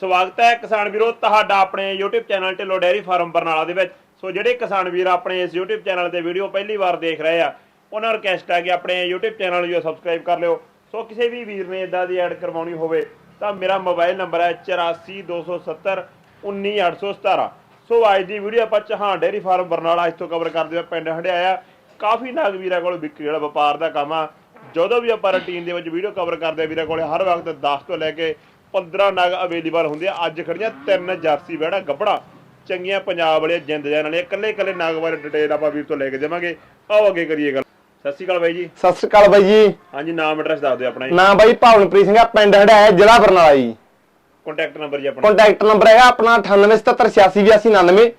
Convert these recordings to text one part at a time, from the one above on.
ਸਵਾਗਤ ਹੈ ਕਿਸਾਨ ਵੀਰੋ ਤੁਹਾਡਾ ਆਪਣੇ YouTube channel Dhillon dairy farm Barnala ਦੇ ਵਿੱਚ। ਸੋ ਜਿਹੜੇ ਕਿਸਾਨ ਵੀਰ ਆਪਣੇ ਇਸ YouTube ਚੈਨਲ ਤੇ ਵੀਡੀਓ ਪਹਿਲੀ ਵਾਰ ਦੇਖ ਰਹੇ ਆ, ਉਹਨਾਂ ਨੂੰ ਰਿਕਵੈਸਟ ਹੈ ਕਿ ਆਪਣੇ YouTube ਚੈਨਲ ਨੂੰ ਸਬਸਕ੍ਰਾਈਬ ਕਰ ਲਿਓ। ਸੋ ਕਿਸੇ ਵੀ ਵੀਰ ਨੇ ਇਦਾਂ ਦੀ ਐਡ ਕਰਵਾਉਣੀ ਹੋਵੇ, ਤਾਂ ਮੇਰਾ ਮੋਬਾਈਲ ਨੰਬਰ ਹੈ 8427 19817 ਸੋ ਅੱਜ ਦੀ ਵੀਡੀਓ ਆਪਾਂ ਚਹਾਂ ਡੈਰੀ ਫਾਰਮ ਬਰਨਾਲਾ ਇੱਥੋਂ ਕਵਰ ਕਰਦੇ ਹਾਂ ਪਿੰਡ ਹੰਡਿਆਇਆ। ਕਾਫੀ ਨਾਗ ਵੀਰਾਂ ਕੋਲ ਵਿਕਰੀ ਵਾਲਾ ਵਪਾਰ ਦਾ ਕੰਮ ਆ। ਜਦੋਂ ਵੀ ਆਪਾਂ ਰੁਟੀਨ ਦੇ ਵਿੱਚ ਵੀਡੀਓ ਕਵਰ ਕਰਦੇ ਆ, ਵੀਰਾਂ ਕੋਲੇ ਹਰ ਵਕਤ 10 ਤੋਂ ਲੈ ਕੇ 15 ਨਗ ਅਵੇਲੇਬਲ ਹੁੰਦੇ ਆ। ਅੱਜ ਖੜੀਆਂ ਤਿੰਨ ਜਰਸੀ ਬਹਿੜਾ ਗੱਬੜਾ। ਚੰਗੀਆਂ ਪੰਜਾਬ ਵਾਲੀਆਂ ਜਿੰਦ ਜਾਨ ਵਾਲੀਆਂ। ਇਕੱਲੇ ਇਕੱਲੇ ਨਗ ਬਾਰੇ ਡਿਟੇਲ ਆਪਾਂ ਵੀਰ ਤੋਂ ਲੈ ਕੇ ਦੇਵਾਂਗੇ ਆਓ ਅੱਗੇ ਕਰੀਏ ਗੱਲ। ਸਤਿ ਸ਼੍ਰੀ ਅਕਾਲ ਬਾਈ ਜੀ। ਸਤਿ ਸ੍ਰੀ ਅਕਾਲ ਬਾਈ ਜੀ। ਹਾਂਜੀ ਨਾਮ ਐਡਰੈਸ ਦੱਸ ਦਿਓ ਆਪਣਾ ਜੀ। ਨਾਮ ਬਾਈ ਭਾਵਨਪ੍ਰੀਤ ਸਿੰਘ ਆ ਪਿੰਡ ਹੜਾਇਆ ਜ਼ਿਲ੍ਹਾ ਬਰਨਾਲਾ ਜੀ। ਕੰਟੈਕਟ ਨੰਬਰ ਜੀ ਆਪਣਾ। ਕੰਟੈਕਟ ਨੰਬਰ ਹੈਗਾ ਆਪਣਾ 9877868299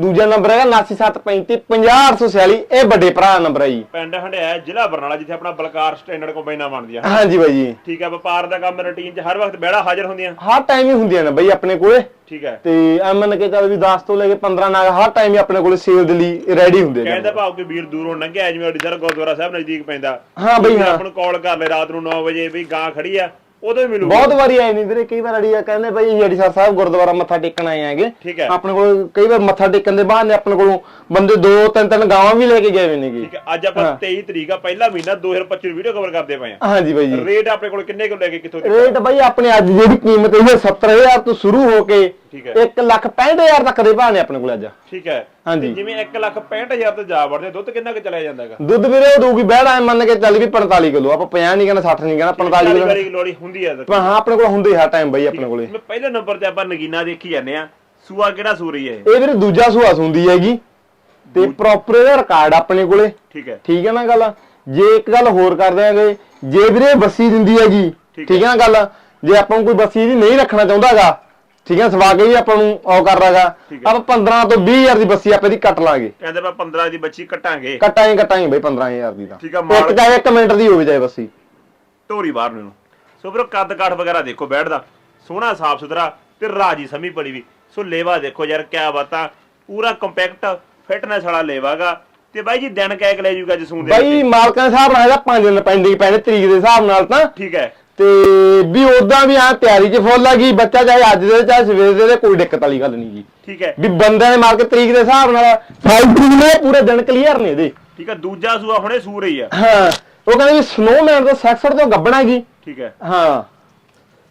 ਦੂਜਾ ਨੰਬਰ ਹੈਗਾ 9735500846 ਇਹ ਵੱਡੇ ਭਰਾ ਨੰਬਰ ਹੈ ਜੀ। ਪਿੰਡ ਹੰਡਿਆ ਜ਼ਿਲ੍ਹਾ ਬਰਨਾਲਾ ਜਿੱਥੇ ਆਪਣਾ ਬਲਕਾਰ ਸਟੈਂਡਰਡ ਕੰਬਾਈਨਾਂ ਬਣਦੀਆਂ ਹਾਂਜੀ ਬਾਈ ਜੀ। ਠੀਕ ਹੈ ਵਪਾਰ ਦਾ ਕੰਮ ਰੁਟੀਨ 'ਚ ਹਰ ਵਕਤ ਬਹਿੜਾ ਹਾਜ਼ਰ ਹੁੰਦੀਆਂ? ਹਰ ਟਾਈਮ ਹੀ ਹੁੰਦੀਆਂ ਨੇ ਬਾਈ ਆਪਣੇ ਕੋਲੇ। ਠੀਕ ਹੈ ਤੇ ਐਮਨ ਕੇ ਚੱਲ ਵੀ 10 ਤੋਂ ਲੈ ਕੇ 15 ਨਾਗ ਹਰ ਟਾਈਮ ਹੀ ਆਪਣੇ ਕੋਲੇ ਸੇਲ ਦੇ ਲਈ ਰੈਡੀ ਹੁੰਦੇ ਨੇ। ਕਹਿੰਦਾ ਭਾਵ ਕਿ ਵੀਰ ਦੂਰੋਂ ਲੰਘਿਆ ਜਿਵੇਂ ਅਡੀਸਰ ਗੁਰਦੁਆਰਾ ਸਾਹਿਬ ਨਜ਼ਦੀਕ ਪੈਂਦਾ। ਹਾਂ ਬਈ, ਹਾਂ। ਆਪਾਂ ਨੂੰ ਕਾਲ ਕਰ ਲੈ ਰਾਤ ਨੂੰ 9 ਵਜੇ ਵੀ ਗਾਂ ਖੜੀ ਆ। ਉਦੋਂ ਹੀ ਮਿਲੂ ਬਹੁਤ ਵਾਰੀ ਆਏ ਨਹੀਂ ਵੀਰੇ ਕਈ ਵਾਰ ਅੜੀ ਆ ਕਹਿੰਦੇ ਬਾਈ ਜੜੀਸਰ ਸਾਹਿਬ ਗੁਰਦੁਆਰਾ ਮੱਥਾ ਟੇਕਣ ਆਏ ਆਂਗੇ ਠੀਕ ਹੈ। ਆਪਣੇ ਕੋਲ ਕਈ ਵਾਰ ਮੱਥਾ ਟੇਕਣ ਦੇ ਬਾਅਦ ਨੇ ਆਪਣੇ ਕੋਲੋਂ ਬੰਦੇ ਦੋ ਤਿੰਨ ਤਿੰਨ ਗਾਵਾਂ ਵੀ ਲੈ ਕੇ ਗਏ ਹੋਏ ਨੇਗੇ ਠੀਕ ਹੈ ਅੱਜ ਆਪਾਂ ਹਾਂ। 23 ਤਰੀਕ ਆ ਪਹਿਲਾ ਮਹੀਨਾ 2025 ਵੀਡੀਓ ਕਵਰ ਕਰਦੇ ਪਏ ਆ। ਹਾਂਜੀ ਬਾਈ ਜੀ। ਰੇਟ ਆਪਣੇ ਕੋਲ ਕਿੰਨੇ ਕੁ ਲੈ ਕੇ ਕਿੱਥੋਂ ਤੱਕ ਰੇਟ ਬਾਈ ਆਪਣੇ ਅੱਜ ਜਿਹੜੀ ਕੀਮਤ ਹੈ 70000 ਤੋਂ ਸ਼ੁਰੂ ਹੋ ਕੇ ਠੀਕ ਹੈ। 1 ਲੱਖ 65000 ਤੱਕ ਦੇ ਭਾਅ ਨੇ ਆਪਣੇ ਕੋਲ ਅੱਜ। ਠੀਕ ਹੈ। ਹਾਂਜੀ। ਜਿਵੇਂ 1 ਲੱਖ 65000 ਤੇ ਜਾ ਵੜਦੇ ਦੁੱਧ ਕਿੰਨਾ ਕੁ ਚਲਿਆ ਜਾਂਦਾ ਹੈਗਾ? ਦੁੱਧ ਵੀਰੇ ਉਹ ਦਊਗੀ ਬਹਿੜਾ ਐ ਮੰਨ ਕੇ ਚੱਲ ਵੀ 45 ਕਿਲੋ ਆਪਾਂ 50 ਨਹੀਂ ਕਹਿੰਦਾ 60 ਨਹੀਂ ਕਹਿੰਦਾ 45 ਕਿਲੋ। ਵਾਰੀ ਲੋੜੀ ਹੁੰਦੀ ਪਰ ਹਾਂ ਆਪਣੇ ਕੋਲ ਹੁੰਦੇ ਹਰ ਟਾਈਮ ਬਾਈ ਆਪਣੇ ਕੋਲੇ। ਪਹਿਲੇ ਨੰਬਰ ਤੇ ਆਪਾਂ ਨਗੀਨਾ ਦੇਖੀ ਜਾਂਦੇ ਆ ਸੂਆ ਕਿਹੜਾ ਸੂ ਰਹੀ ਹੈ ਇਹ? ਵੀਰੇ ਦੂਜਾ ਸੁਹਾਸ ਹੁੰਦੀ ਹੈਗੀ। ਤੇ ਪ੍ਰੋਪਰ ਇਹਦਾ ਰਿਕਾਰਡ ਆਪਣੇ ਕੋਲੇ। ਠੀਕ ਹੈ। ਠੀਕ ਹੈ ਨਾ ਗੱਲ? ਜੇ ਇੱਕ ਗੱਲ ਹੋਰ ਕਰ ਦਿਆਂਗੇ ਜੇ ਵੀਰੇ ਬੱਸੀ ਦਿੰਦੀ ਹੈਗੀ ਠੀਕ ਹੈ। ਨਾ ਗੱਲ? ਜੇ ਆਪਾਂ ਨੂੰ ਕੋਈ ਬੱਸੀ ਦੀ ਨਹੀਂ ਰੱਖਣਾ ਚਾਹੁੰਦਾਗਾ ਠੀਕ ਹੈ ਸਵਾ ਕੇ ਵੀ ਆਪਾਂ ਨੂੰ ਉਹ ਠੀਕ ਹੈ। ਆਪਾਂ 15 ਤੋਂ 20000 ਦੀ ਬੱਸੀ ਆਪੇ ਦੀ ਕੱਟ ਲਾਂਗੇ। ਕਹਿੰਦੇ ਆਪਾਂ 15 ਦੀ ਬੱਚੀ ਕੱਟਾਂਗੇ। ਕੱਟਾਂਗੇ ਕੱਟਾਂਗੇ ਬਈ 15000 ਦੀ ਤਾਂ। ਠੀਕ ਆ, ਮਾਲ- ਇੱਕ ਚਾਹੇ ਇੱਕ ਮਿੰਟ ਦੀ ਹੋਵੇ ਚਾਹੇ ਬੱਸੀ। ਢੋਰੀ ਬਾਹਰ ਨੂੰ ਸੋ ਵੀਰੋ ਕੱਦ ਕਾਠ ਵਗੈਰਾ ਦੇਖੋ ਬੈਠਦਾ। ਸੋਹਣਾ ਸਾਫ਼ ਸੁਥਰਾ ਤੇ ਰਾਜੀ ਸਮੀ ਪੜੀ ਵੀ। ਸੋ ਲੇਵਾ ਦੇਖੋ ਯਾਰ ਕਿਆ ਬਾਤਾਂ। ਪੂਰਾ ਕੰਪੈਕਟ ਫਿਟਨੈਸ ਵਾਲਾ ਲੇਵਾਗਾ। ਤੇ ਬਾਈ ਜੀ ਦਿਨ ਕਹਿ ਕੇ ਲੈ ਜੂਗਾ ਜਸੂਨ ਦੇ ਬਈ। ਮਾਲਕਾਂ ਦੇ ਹਿਸਾਬ ਨਾਲ ਇਹਦਾ 5 ਦਿਨ ਪੈਂਡਿੰਗ ਪੈਣੇ ਤਰੀਕ ਦੇ ਹਿਸਾਬ ਨਾਲ ਤਾਂ। ਠੀਕ ਹੈ। ਤੇ ਵੀ ਉਦਾਂ ਵੀ ਆ ਤਿਆਰੀ 'ਚ ਫੁੱਲ ਆ ਗਈ ਬੱਚਾ ਚਾਹੇ ਅੱਜ ਦੇ ਚਾਹੇ ਸਵੇਰ ਦੇ ਦੇ ਕੋਈ ਦਿੱਕਤ ਵਾਲੀ ਗੱਲ ਨਹੀਂ ਜੀ। ਠੀਕ ਹੈ। ਵੀ ਬੰਦਿਆਂ ਦੇ ਮਾਰ ਕੇ ਤਰੀਕ ਦੇ ਹਿਸਾਬ ਨਾਲ 5 ਤਰੀਕ ਨੇ ਪੂਰੇ ਦਿਨ ਕਲੀਅਰ ਨੇ ਇਹਦੇ। ਠੀਕ ਹੈ ਦੂਜਾ ਸੂਆ ਹੁਣੇ ਸੂ ਰਹੀ ਆ ਹਾਂ ਉਹ ਕਹਿੰਦੇ ਵੀ ਸਨੋਮੈਨ ਤੋਂ 66 ਤੋਂ ਗੱਬਣਾ ਗਈ ਠੀਕ ਹੈ। ਹਾਂ।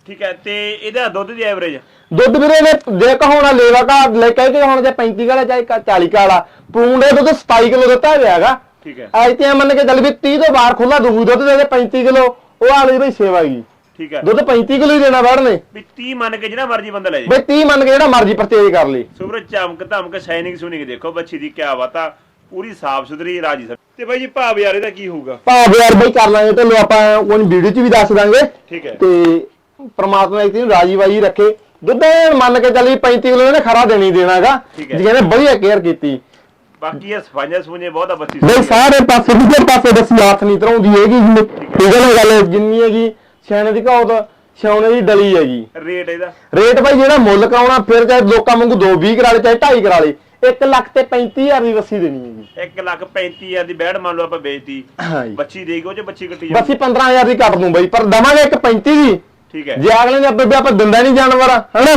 ਠੀਕ ਹੈ ਤੇ ਇਹਦਾ ਦੁੱਧ ਦੀ ਐਵਰੇਜ ਦੁੱਧ ਵੀਰੇ ਨੇ ਜੇ ਕਹੋਣਾ ਲੇਵਾ ਕਾ ਲੈ ਕੇ ਕਿ ਹੁਣ ਜੇ 35 ਕਾਲਾ ਚਾਹੇ 40 ਕਾਲਾ ਪੂੰਡੇ ਦੁੱਧ 27 ਕਿਲੋ ਦਿੱਤਾ ਹੋਇਆ ਹੈਗਾ। ਠੀਕ ਹੈ। ਅੱਜ ਤੇ ਮੰਨ ਕੇ ਚੱਲ ਵੀ 30 ਤੋਂ ਬਾਹਰ ਖੁੱਲਾ ਦੂ ਦੁੱਧ ਦੇ ਦੇ 35 ਕਿਲੋ। ਉਹ ਆਲੀ ਬਈ ਸੇਵਾ ਗਈ। ਠੀਕ ਹੈ। ਦੁੱਧ 35 ਕਿਲੋ ਹੀ ਦੇਣਾ ਵੜਨੇ ਵੀ 30 ਮੰਨ ਕੇ ਜਿਹੜਾ ਮਰਜ਼ੀ ਬੰਦਾ ਲੈ ਜੇ ਬਈ 30 ਮੰਨ ਕੇ ਜਿਹੜਾ ਮਰਜ਼ੀ ਪਰਚੇਜ ਕਰ ਲਈ ਸੁਬਰ ਚਮਕ ਧਮਕ ਸ਼ਾਈਨਿੰਗ ਸੁਨਿੰਗ ਦੇਖੋ ਬੱਚੀ ਦੀ ਕਿਆ ਬਾਤਾਂ ਪੂਰੀ ਸਾਫ਼ ਸੁਥਰੀ ਰਾਜੀ ਸਭ ਤੇ ਬਾਈ ਜੀ ਭਾਵ ਯਾਰ ਇਹਦਾ ਕੀ ਹੋਊਗਾ? ਭਾਵ ਯਾਰ ਬਈ ਕਰ ਲਾਂਗੇ ਤੇ ਆਪਾਂ ਕੋਈ ਵੀਡੀਓ 'ਚ ਵੀ ਦੱਸ ਦਾਂਗੇ। ਠੀਕ ਹੈ। ਤੇ ਪ੍ਰਮਾਤਮਾ ਇੱਕ ਨੂੰ ਰਾਜੀ ਵਾਜੀ ਰੱਖੇ। ਦੁੱਧ ਮੰਨ ਕੇ ਚੱਲੀ 35 ਕਿਲੋ ਇਹਨੇ ਖਰਾ ਦੇਣੀ ਦੇਣਾਗਾ। ਜਿਹਨੇ ਵਧੀਆ ਕੇਅਰ ਕੀਤੀ। ਬਾਕੀ ਇਹ ਸਫਾਈਆਂ ਸਫੂਈਆਂ ਬਹੁਤ ਆ ਬੱਚੀ ਬਈ ਸਾਰੇ ਪਾਸੇ ਦੂਜੇ ਪਾਸੇ ਦੱਸੀ ਹੱਥ ਨਹੀਂ ਧਰਾਉਂਦੀ ਹੈਗੀ। ਜੀ ਠੀਕ ਹੈ ਨਾ ਗੱਲ ਜਿੰਨੀ ਹੈਗੀ ਸਿਆਣੇ ਦੀ ਕਹਾਉਤ ਸਿਆਣੇ ਦੀ ਡਲੀ ਹੈਗੀ। ਰੇਟ ਇਹਦਾ। ਰੇਟ ਭਾਈ ਜਿਹੜਾ ਮੁੱਲ ਕਰਾਉਣਾ ਫਿਰ ਚਾਹੇ ਲੋਕਾਂ ਵਾਂਗੂ 2 20 ਕਰਾ ਲੇ ਚਾਹੇ 2.5 ਕਰਾ ਲੇ 1 ਲੱਖ ਤੇ 35000 ਦੀ ਰੱਸੀ ਦੇਣੀ ਹੈਗੀ। 1 ਲੱਖ 35000 ਦੀ ਬੈੜ ਮੰਨ ਲਓ ਆਪਾਂ ਵੇਚਤੀ। ਹਾਂ ਜੀ ਬੱਚੀ ਦੇਗੀ ਉਹ ਚ ਬੱਚੀ ਕੱਟੀ ਬਸ 15000 ਦੀ ਕੱਟ ਦੂੰ ਬਈ ਪਰ ਦਵਾਂਗੇ ਇੱਕ 35 ਦੀ। ਠੀਕ ਹੈ। ਜੇ ਅਗਲੇ ਨੇ ਵੀ ਆਪਾਂ ਦਿੰਦਾ ਨਹੀਂ ਜਾਨਵਰ ਹਨਾ?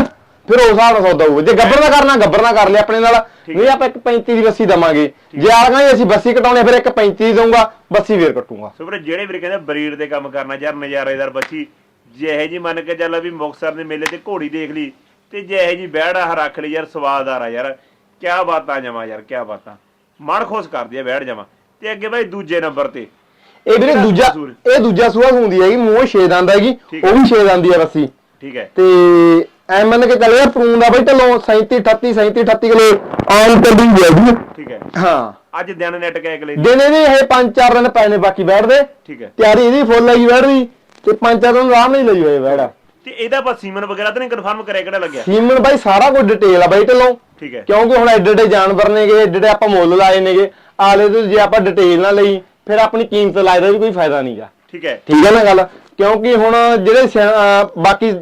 ਫਿਰ ਉਸ ਹਿਸਾਬ ਨਾਲ ਸੌਦਾ ਹੋਊਗਾ। ਜੇ ਗੱਬਰ ਦਾ ਕਰਨਾ ਗੱਬਰ ਨਾਲ ਕਰ ਲਿਆ ਆਪਣੇ ਨਾਲ। ਨਹੀਂ ਆਪਾਂ ਇੱਕ 35 ਦੀ ਬੱਸੀ ਦਵਾਂਗੇ। ਜੇ ਆਗਾਂ ਅਸੀਂ ਬੱਸੀ ਕਟਾਉਣੇ ਫਿਰ ਇੱਕ 35 ਦਊਂਗਾ ਬੱਸੀ ਫੇਰ ਕੱਟੂਗਾ। ਸੁਬਰ ਜਿਹੜੇ ਵੀਰੇ ਕਹਿੰਦੇ ਬਰੀਡ ਦੇ ਕੰਮ ਕਰਨਾ ਯਾਰ ਨਜ਼ਾਰੇਦਾਰ ਬੱਚੀ ਜੇ ਇਹ ਜੀ ਮੰਨ ਕੇ ਚੱਲ ਵੀ ਮੁਕਸਰ ਦੇ ਮੇਲੇ ਤੇ ਘੋੜੀ ਦੇਖ ਲਈ ਤੇ ਜੇ ਇਹ ਜੀ ਬੈੜ ਆ ਰੱਖ ਲਈ ਯਾਰ ਸਵਾਦਦਾਰ ਆ ਯਾਰ ਕਿਆ ਬਾਤਾਂ ਜਮਾ ਯਾਰ ਕਿਆ ਬਾਤਾਂ। ਮਨ ਖੁਸ਼ ਕਰਦੀ ਆ ਬੈੜ ਜਮਾ। ਤੇ ਅੱਗੇ ਬਾਈ ਦੂਜੇ ਨੰਬਰ ਤੇ। ਇਹ ਵੀਰੇ ਦੂਜਾ? ਇਹ ਦੂਜਾ ਸੂਆ ਹੁੰਦੀ ਹੈਗੀ ਮੂੰਹ ਛੇ ਦੰਦ ਹੈਗੀ ਉਹ ਵੀ ਛੇ ਦੰਦ ਦੀ ਹੈ ਬੱਸੀ। ਠੀਕ ਹੈ। ਤੇ ਐ ਮੰਨ ਕੇ ਚੱਲੇ ਪਰੂਨ ਦਾ ਬਈ ਢਲੋਂ 37 38 37 38 ਕਿਲੋ ਆਮ ਕੱਢੀ ਹੈਗੀ ਠੀਕ ਹੈ। ਹਾਂ। ਅੱਜ ਦਿਨ ਨੈਟ ਕੇ ਲਈ ਦਿਨੇ ਵੀ ਇਹ 5-4 ਦਿਨ ਪਏ ਨੇ ਬਾਕੀ ਬੈਠਦੇ ਠੀਕ ਹੈ। ਤਿਆਰੀ ਇਹਦੀ ਫੁੱਲ ਹੈਗੀ ਬੈਠਦੀ ਤੇ 5-4 ਦਿਨ ਆਰਾਮ ਨਹੀਂ ਲਈ ਹੋਏ ਬੈੜਾ ਤੇ ਇਹਦਾ ਆਪਾਂ ਸੀਮਨ ਵਗੈਰਾ ਤਾਂ ਨਹੀਂ ਕਨਫਰਮ ਕਰਿਆ ਕਿਹੜਾ ਲੱਗਿਆ? ਸੀਮਨ ਬਾਈ ਸਾਰਾ ਕੁਝ ਡਿਟੇਲ ਆ ਬਾਈ ਢਲੋਂ। ਠੀਕ ਹੈ। ਕਿਉਂਕਿ ਹੁਣ ਐਡੇ ਐਡੇ ਜਾਨਵਰ ਨੇਗੇ ਐਡੇ ਐਡੇ ਆਪਾਂ ਮੁੱਲ ਲਾਏ ਨੇਗੇ। ਆਲੇ ਤੋਂ ਜੇ ਆਪਾਂ ਡਿਟੇਲ ਨਾ ਲਈ ਫਿਰ ਆਪਣੀ ਕੀਮਤ ਲਾਏ ਦਾ ਵੀ ਕੋਈ ਫਾਇਦਾ ਨਹੀਂਗਾ ਠੀਕ ਹੈ। ਠੀਕ ਹੈ ਨਾ ਗੱਲ? ਕਿਉਂਕਿ ਹੁਣ ਜਿਹੜੇ ਸਿਆ- ਅਹ ਬਾਕੀ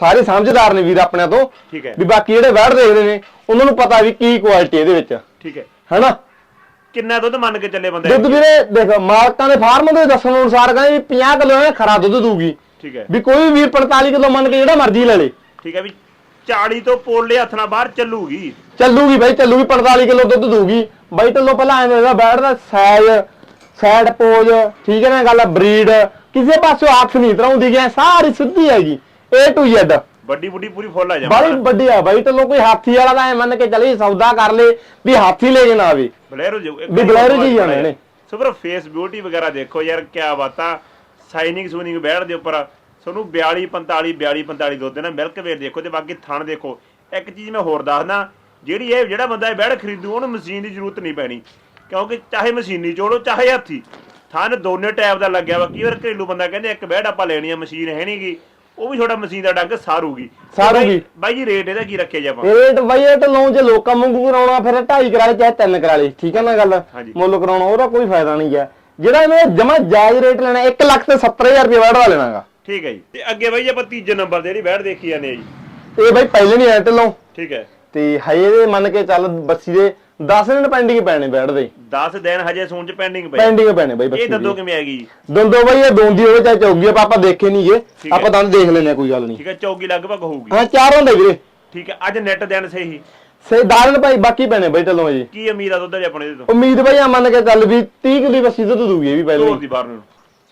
ਸਾਰੇ ਸਮਝਦਾਰ ਨੇ ਵੀਰ ਆਪਣਿਆਂ ਤੋਂ ਠੀਕ ਹੈ। ਵੀ ਬਾਕੀ ਜਿਹੜੇ ਵੈੜ ਦੇਖਦੇ ਨੇ ਉਹਨਾਂ ਨੂੰ ਪਤਾ ਵੀ ਕੀ ਕੁਆਲਿਟੀ ਇਹਦੇ ਵਿੱਚ। ਠੀਕ ਹੈ। ਹੈਨਾ? ਕਿੰਨਾ ਦੁੱਧ ਮੰਨ ਕੇ ਚੱਲੇ ਬੰਦੇ? ਦੁੱਧ ਵੀਰੇ ਦੇਖ ਮਾਲਕਾਂ ਦੇ ਫਾਰਮ ਦੇ ਦੱਸਣ ਅਨੁਸਾਰ ਕਹਿੰਦੇ ਵੀ 50 ਕਿਲੋ ਇਹ ਖਰਾ ਦੁੱਧ ਦੂਗੀ ਠੀਕ ਹੈ। ਵੀ ਕੋਈ ਵੀਰ 45 ਕਿਲੋ ਮੰਨ ਕੇ ਜਿਹੜਾ ਮਰਜ਼ੀ ਲੈ ਲੇ। ਠੀਕ ਹੈ ਵੀ 40 ਤੋਂ ਪੋਲੇ ਹੱਥ ਨਾਲ ਬਾਹਰ ਚੱਲੂਗੀ। ਚੱਲੂਗੀ ਬਾਈ ਚੱਲੂਗੀ 45 ਕਿਲੋ ਦੁੱਧ ਦੂਗੀ ਬਾਈ ਢੱਲੋਂ ਪਹਿਲਾਂ ਐਵੇਂ ਦਾ ਬੈਠ ਦਾ ਸਾਈਜ਼ ਸਾਈਡ ਪੋਜ ਠੀਕ ਹੈ ਨਾ ਗੱਲ ਬਰੀਡ ਕਿਸੇ ਪਾਸੋਂ ਹੱਥ ਨਹੀਂ ਤਰਾਉਂਦੀ ਗਿਆ ਸਾਰੀ ਸਿੱਧੀ ਹੈਗੀ। A to Z ਵੱਡੀ ਬੁੱਢੀ ਪੂਰੀ ਫੁੱਲ ਆ ਬੜੀ ਜਾਵਾ ਵੱਡੀ ਆ ਬਾਈ ਢੱਲੋਂ ਕੋਈ ਹਾਥੀ ਵਾਲਾ ਤਾਂ ਐ ਮੰਨ ਕੇ ਚੱਲੇ ਸੌਦਾ ਕਰ ਲੇ ਵੀ ਹਾਥੀ ਲੈ ਕੇ ਨਾ ਆਵੇ। ਬਲੈਰੋ ਜੋ ਵੀ ਬਲੈਰੋ ਜੀ ਜਾਣੇ ਨੇ। ਸੋ ਪਰ ਫੇਸ ਬਿਊਟੀ ਵਗੈਰਾ ਦੇਖੋ ਯਾਰ ਕੀ ਬਾਤਾਂ ਸਾਈਨਿੰਗ ਸੂਨਿੰਗ ਬੈੜ ਦੇ ਉੱਪਰ। ਤੁਹਾਨੂੰ 42 45 42 45 ਦੁੱਧ ਨਾ ਮਿਲਕ ਵੇਰ ਦੇਖੋ ਤੇ ਬਾਕੀ ਥਣ ਦੇਖੋ। ਇੱਕ ਚੀਜ਼ ਮੈਂ ਹੋਰ ਦੱਸਦਾ ਜਿਹੜੀ ਇਹ ਜਿਹੜਾ ਬੰਦਾ ਇਹ ਬੈੜ ਖਰੀਦੂ ਉਹਨੂੰ ਮਸ਼ੀਨ ਦੀ ਜ਼ਰੂਰਤ ਨਹੀਂ ਪੈਣੀ। ਕਿਉਂਕਿ ਚਾਹੇ ਮਸ਼ੀਨੀ ਚੋੜੋ ਚਾਹੇ ਹੱਥੀ। ਥਣ ਦੋਨੇ ਟੈਪ ਦਾ ਲੱਗਿਆ ਵਾ। ਕਈ ਵਾਰ ਘਰੇਲੂ ਬੰਦਾ ਕਹਿੰਦੇ ਇੱਕ ਬੈੜ ਆਪਾਂ ਲੈਣੀ ਆ ਮਸ਼ੀਨ ਹੈ ਨਹੀਂਗੀ ਉਹ ਵੀ ਥੋੜਾ ਮਸ਼ੀਨ ਦਾ ਡੰਗ ਸਾਰੂਗੀ। ਤੇ ਸਾਰੂਗੀ। ਬਾਈ- ਜੀ ਰੇਟ ਇਹਦਾ ਕੀ ਰੱਖਿਆ ਜਾਵਾਂ? ਰੇਟ ਬਾਈ ਇਹ ਢੱਲੋਂ ਜੇ ਲੋਕਾਂ ਵਾਂਗੂ ਕਰਾਉਣਾ ਫਿਰ 2.5 ਕਰਾ ਲੇ ਚਾਹੇ 3 ਕਰਾ ਲੇ ਠੀਕ ਹੈ ਨਾ ਗੱਲ? ਹਾਂਜੀ। ਮੁੱਲ ਕਰਾਉਣਾ ਉਹਦਾ ਕੋਈ ਫਾਇਦਾ ਨਹੀਂ ਹੈ। ਜਿਹੜਾ ਇਹਨੇ ਜਮਾ ਜਾਇਜ਼ ਰੇਟ ਲੈਣਾ 1 ਲੱਖ ਤੇ 70000 ਰੁਪਏ ਵਾੜਾ ਲੈਣਾਗਾ। ਠੀਕ ਹੈ ਜੀ। ਤੇ ਅੱਗੇ ਬਾਈ ਆਪਾਂ ਤੀਜੇ ਨੰਬਰ ਤੇ ਜਿਹੜੀ ਬੈੜ ਦੇਖੀ ਜਾਂਦੇ ਆ ਜੀ। ਇਹ ਬਾਈ ਪਹਿਲੇ ਨਹੀਂ ਆਇਆ ਢੱਲੋਂ। ਠੀਕ ਹੈ। ਤੇ ਹਜੇ ਦੇ ਮੰਨ ਕੇ ਚੱਲ ਬੱਸੀ ਦੇ 10 ਦਿਨ ਪੈਂਡਿੰਗ ਪੈਣੇ ਬੈਠਦੇ 10 ਦਿਨ ਹਜੇ ਸੂਣ ਚ ਪੈਂਡਿੰਗ ਪਈ ਪੈਂਡਿੰਗ ਪੈਣੇ ਬਾਈ ਇਹ ਦੱਦੋ ਦੇ। ਕਿਵੇਂ ਆ ਗਈ ਦੰਦੋ ਬਾਈ ਇਹ ਦੋਂਦੀ ਹੋਵੇ ਚਾਹੇ ਚੌਗੀ ਆਪਾਂ ਆਪਾਂ ਦੇਖੇ ਨਹੀਂਗੇ ਠੀਕ ਹੈ। ਆਪਾਂ ਦੰਦ ਦੇਖ ਲੈਨੇ ਕੋਈ ਗੱਲ ਨਹੀਂ ਠੀਕ ਹੈ ਚੌਗੀ ਲਗਭਗ ਹੋਊਗੀ। ਹਾਂ ਚਾਰ ਹੁੰਦੇ ਵੀਰੇ। ਠੀਕ ਹੈ ਅੱਜ ਨੈਟ ਦਿਨ ਸਹੀ। ਸੇ ਦਾਰਨ ਭਾਈ ਬਾਕੀ ਪੈਣੇ ਬਾਈ ਢੱਲੋਂ ਜੀ ਕੀ ਉਮੀਦ ਆ ਦੁੱਧ ਦੇ ਆਪਣੇ ਇਹਦੇ ਤੋਂ? ਉਮੀਦ ਬਾਈ ਆ ਮੰਨ ਕੇ ਚੱਲ ਵੀ 30 ਕਿਲੋ ਬੱਸੀ ਦੁੱਧ ਦੂਗੀ ਇਹ ਵੀ ਪਹਿਲੇ ਦੀ ਬਾਹਰ ਨੂੰ।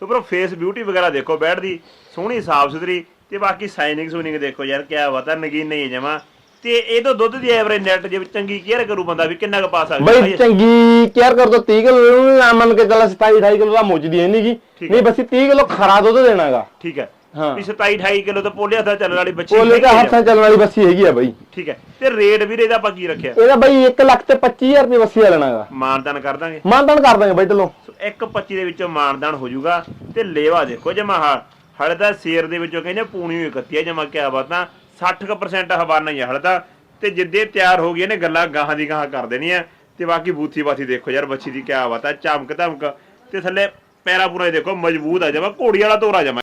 ਸੋ ਬਰੋ ਫੇਸ ਬਿਊਟੀ ਵਗੈਰਾ ਦੇਖੋ ਬੈਠ ਦੀ। ਸੋਹਣੀ ਸਾਫ਼ ਸੁਥਰੀ ਤੇ ਬਾਕੀ ਸਾਈਨਿੰਗ ਸੂਨਿੰਗ ਦੇਖੋ ਯਾਰ ਕਿਆ ਬਤਾ ਨਗੀਨ ਨਹੀਂ ਜਮਾ। ਤੇ ਇਹ ਤੋਂ ਦੁੱਧ ਦੀ ਐਵਰੇਜ ਨੈਟ ਜੇ ਚੰਗੀ ਕੇਅਰ ਕਰੂ ਬੰਦਾ ਵੀ ਕਿੰਨਾ ਕੁ ਪਾ ਸਕਦਾ ਬਈ? ਚੰਗੀ ਕੇਅਰ ਕਰ ਦੋ 30 ਕਿਲੋ ਨੂੰ ਮੰਨ ਕੇ ਚੱਲ 27 28 ਕਿਲੋ ਦਾ ਮੁੱਜਦੀ ਹੈ ਨਹੀਂਗੀ ਨਹੀਂ ਬੱਸੀ 30 ਕਿਲੋ ਖਰਾ ਦੁੱਧ ਦੇਣਾਗਾ। ਠੀਕ ਹੈ। ਹਾਂ। ਵੀ 27 28 ਕਿਲੋ ਤਾਂ ਪੋਲੇ ਹੱਥਾਂ ਚੱਲਣ ਵਾਲੀ ਬੱਚੀ ਕੋਲੇ ਦਾ ਆ। ਹੱਥਾਂ ਚੱਲਣ ਵਾਲੀ ਬੱਸੀ ਹੈਗੀ ਆ ਬਾਈ। ਠੀਕ ਹੈ। ਤੇ ਰੇਟ ਵੀਰੇ ਇਹਦਾ ਆਪਾਂ ਕੀ ਰੱਖਿਆ? ਇਹਦਾ ਬਾਈ 1 ਲੱਖ ਤੇ 25000 ਰੁਪਏ ਬੱਸੀ ਆ ਲੈਣਾਗਾ। ਮਾਨਦਾਨ ਕਰ ਦਾਂਗੇ। ਮਾਨਦਾਨ ਕਰ ਦਾਂਗੇ ਬਾਈ ਢੱਲੋਂ ਸੋ ਇੱਕ 25 ਦੇ ਵਿੱਚੋਂ ਮਾਨਦਾਨ ਹੋ ਜਾਊਗਾ। ਤੇ ਲੇਵਾ ਦੇਖੋ ਜਮਾ ਹਲ ਦਾ ਸ਼ੇਰ ਦੇ ਵਿੱਚੋਂ ਕਹਿੰਦੇ ਪੂਣੀ ਹੋਈ ਕੱਤੀ ਹੈ ਜਮਾ ਕਿਆ ਬਾਤਾਂ। 60% ਹਵਾਨਾ ਹੀ ਹਲ ਦਾ ਤੇ ਜਿੱਦੇ ਤਿਆਰ ਹੋ ਗਈ ਨੇ ਗੱਲਾਂ ਗਾਹਾਂ ਦੀ ਗਾਹਾਂ ਕਰ ਦੇਣੀਆਂ। ਤੇ ਬਾਕੀ ਬੂਥੀ ਬਾਥੀ ਦੇਖੋ ਯਾਰ ਬੱਚੀ ਦੀ ਕਿਆ ਬਾਤ ਹੈ ਚਮਕ ਧਮਕ। ਤੇ ਥੱਲੇ ਪੈਰਾ ਪੂਰਾ ਦੇਖੋ ਮਜ਼ਬੂਤ ਆ ਜਮਾ ਘੋੜੀ ਵਾਲਾ ਤੋਰਾ ਜਮਾ।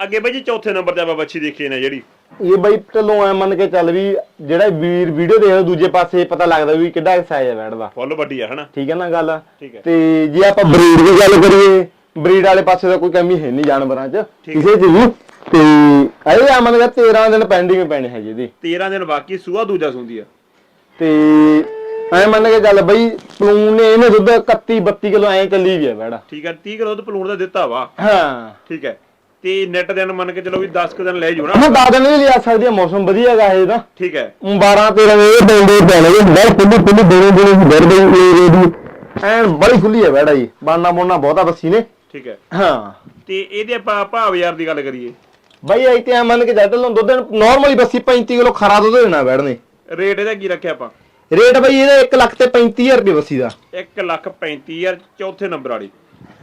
ਅੱਗੇ ਬਈ ਜੀ ਚੌਥੇ ਨੰਬਰ ਤੇ ਆਪਾਂ ਬੱਚੀ ਦੇਖੀ ਨੇ ਜਿਹੜੀ। ਇਹ ਬਾਈ ਢੱਲੋਂ ਐ ਮੰਨ ਕੇ ਚੱਲ ਵੀ ਜਿਹੜਾ ਵੀਰ ਵੀਡੀਓ ਦੇਖਦਾ ਦੂਜੇ ਪਾਸੇ ਪਤਾ ਲੱਗਦਾ ਵੀ ਕਿੱਡਾ ਸਾਈਜ਼ ਹੈ ਬੈਠਦਾ ਫੁੱਲ ਵੱਡੀ ਆ ਹਨਾ? ਠੀਕ ਹੈ ਨਾ ਗੱਲ? ਤੇ ਜੇ ਆਪਾਂ ਬਰੀਡ ਦੀ ਗੱਲ ਕਰੀਏ ਬਰੀਡ ਵਾਲੇ ਪਾਸੇ ਤਾਂ ਕੋਈ ਕਮੀ ਹੈ ਨਹੀਂ ਜਾਨਵਰਾਂ 'ਚ। ਕਿਸੇ 'ਚ ਵੀ ਤੇ ਇਹ ਆ ਮੰਨ ਕੇ 13 ਦਿਨ ਪੈਂਡਿੰਗ ਪੈਣੇ ਹੈ ਜਿਹਦੇ 13 ਦਿਨ ਬਾਕੀ ਸੂਆ ਦੂਜਾ ਸੁੰਦੀ ਆ। ਤੇ ਐ ਮੰਨ ਕੇ ਚੱਲ ਬਈ ਪਲੂਨ ਨੇ ਇਹਨੇ ਦੁੱਧ 31 32 ਕਿਲੋ ਐ ਚੱਲੀ ਵੀ ਬੈੜਾ। ਠੀਕ ਹੈ 30 ਕਿਲੋ ਦੁੱਧ ਪਲੂਣ ਦਾ ਦਿੱਤਾ ਵਾ। ਹਾਂ। ਠੀਕ ਹੈ ਤੇ ਨੈਟ ਦਿਨ ਮੰਨ ਕੇ ਚਲੋ ਵੀ 10 ਕੁ ਦਿਨ ਲੈ ਜੂ ਨਾ। ਹੁਣ ਦਸ ਦਿਨ ਵੀ ਲਿਆ ਸਕਦੀ ਮੌਸਮ ਵਧੀਆ ਹੈਗਾ ਇਹ ਤਾਂ। ਠੀਕ ਹੈ 12 13 ਇਹ ਪੈਂਦੇ ਪੈਣੇ ਬੜ ਖੁੱਲੀ ਖੁੱਲੀ ਦੋਨੇ ਦੋਨੇ ਦਰ ਦੇ ਦੀ ਐਨ ਬੜੀ ਖੁੱਲੀ ਹੈ ਬੈੜਾ ਜੀ ਬਾਨਾ ਮੋਨਾ ਬਹੁਤਾ ਬੱਸੀ ਨੇ। ਠੀਕ ਹੈ ਹਾਂ। ਤੇ ਇਹਦੇ ਆਪਾਂ ਭਾਵ ਯਾਰ ਦੀ ਗੱਲ ਕਰੀਏ। ਬਾਈ ਐ ਤੇ ਐਂ ਮੰਨ ਕੇ ਚੱਲ ਲੋ ਦੁੱਧ ਨਾਰਮਲੀ ਬੱਸੀ 35 ਕਿਲੋ ਖਰਾ ਦੁੱਧ ਦੇਣਾ ਬੈੜਨੇ ਰੇਟ ਇਹਦਾ ਕੀ ਰੱਖਿਆ ਆਪਾਂ? ਰੇਟ ਬਾਈ ਇਹਦਾ 1 ਲੱਖ ਤੇ 35000 ਰੁਪਏ ਬੱਸੀ ਦਾ। 1 ਲੱਖ 35000 ਚੌਥੇ ਨੰਬਰ ਵਾਲੀ।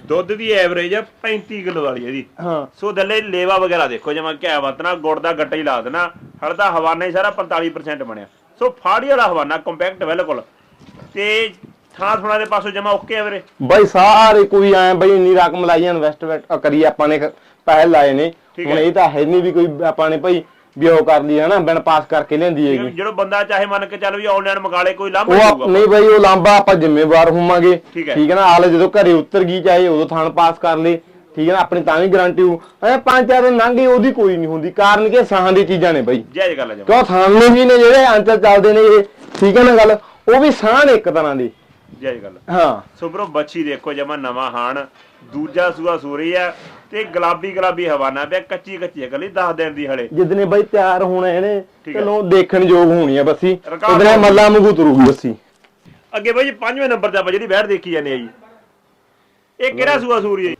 ਦੁੱਧ ਦੀ ਐਵਰੇਜ ਆ 35 ਕਿਲੋ ਵਾਲੀ ਇਹਦੀ। ਹਾਂ। ਸੋ ਦੱਲੇ ਲੇਵਾ ਵਗੈਰਾ ਦੇਖੋ ਜਮਾ ਕਿਆ ਵਤਨਾ ਗੁੜ ਦਾ ਗੱਟਾ ਹੀ ਲਾ ਦੇਣਾ ਹਲ ਦਾ ਹਵਾਨਾ ਹੀ ਸਾਰਾ 45% ਬਣਿਆ। ਸੋ ਫਾੜੀ ਵਾਲਾ ਹਵਾਨਾ ਕੰਪੈਕਟ ਬਿਲਕੁਲ। ਤੇ ਥਾਂ ਥੁਣਾ ਦੇ ਪਾਸੋਂ ਜਮਾ ਓਕੇ ਆ ਵੀਰੇ? ਬਾਈ ਸਾਰੇ ਕੋਈ ਐ ਬਾਈ ਇੰਨੀ ਰਕਮ ਲਾਈ ਇਨਵੈਸਟਮੈਂਟ ਕਰੀ ਆਪਾਂ ਨੇ। ਪੈਸੇ ਲਾਏ ਨੇ। ਹੁਣ ਹੈ। ਇਹ ਤਾਂ ਹੈ ਨਹੀਂ ਵੀ ਕੋਈ ਆਪਾਂ ਨੇ ਭਾਈ ਵੀ ਉਹ ਕਰ ਲਈ ਹਨਾ ਬਿਨ ਪਾਸ ਕਰਕੇ ਲੈਂਦੀ ਹੈਗੀ। ਜਿਹੜਾ ਬੰਦਾ ਚਾਹੇ ਮੰਨ ਕੇ ਚੱਲ ਵੀ ਆਨਲਾਈਨ ਮੰਗਾ ਲੇ ਕੋਈ ਲਾਭ ਹੋਊਗਾ ਨਹੀਂ ਬਾਈ ਉਹ ਲਾਂਬਾ ਆਪਾਂ ਜ਼ਿੰਮੇਵਾਰ ਹੋਵਾਂਗੇ। ਠੀਕ ਹੈ। ਹੈ ਨਾ ਆਲੇ ਜਦੋਂ ਘਰੇ ਉਤਰ ਗਈ ਚਾਹੇ ਉਦੋਂ ਥਾਣ ਪਾਸ ਕਰ ਲੇ। ਠੀਕ ਹੈ ਨਾ ਆਪਣੀ ਤਾਂ ਵੀ ਗਾਰੰਟੀ ਹੋ ਐ ਪੰਜ ਚਾਰ ਦਿਨ ਲੰਘ ਗਏ ਉਹਦੀ ਕੋਈ ਨਹੀਂ ਹੁੰਦੀ। ਕਾਰਨ ਕਿ ਸਾਹਾਂ ਦੀ ਚੀਜ਼ਾਂ ਨੇ ਬਾਈ ਜਾਇਜ਼ ਗੱਲ ਜਮਾ ਕਿਉਂ? ਥਾਣ ਨੂੰ ਵੀ ਨੇ ਜਿਹੜੇ ਅੰਤਰ ਚੱਲਦੇ ਨੇ ਇਹ। ਠੀਕ ਹੈ ਨਾ ਗੱਲ? ਉਹ ਵੀ ਸਾਹ ਨੇ ਇੱਕ ਤਰ੍ਹਾਂ ਦੀ। ਜਾਇਜ਼ ਗੱਲ। ਹਾਂ। ਸੋ ਬਰੋ ਬੱਚੀ ਦੇਖੋ ਜਮਾ ਨਵਾਂ ਹਾਣ। ਦੂਜਾ ਸੂਆ ਸੂਰੀ ਆ ਤੇ ਗੁਲਾਬੀ ਗੁਲਾਬੀ ਹਵਾਨਾ ਪਿਆ ਕੱਚੀ ਕੱਚੀ ਹੈ ਗਲੀ 10 ਦਿਨ ਦੀ ਹਲੇ। ਜਿੱਦਨੇ ਬਾਈ ਤਿਆਰ ਹੋਣਾ ਇਹਨੇ। ਚਲੋ ਦੇਖਣ ਯੋਗ ਹੋਣੀ ਆ ਬੱਸੀ ਉਹਦੇ ਮੱਲਾ ਵਾਂਗੂ ਤੁਰੂਗੀ ਬੱਸੀ। ਅੱਗੇ ਬਾਈ ਪੰਜਵੇਂ ਨੰਬਰ ਤੇ ਆਪਾਂ ਜਿਹੜੀ ਬੈਠ ਦੇਖੀ ਜਾਂਦੇ ਆ ਜੀ। ਇਹ ਕਿਹੜਾ ਸੂਆ ਸੂਰੀ ਹੈ?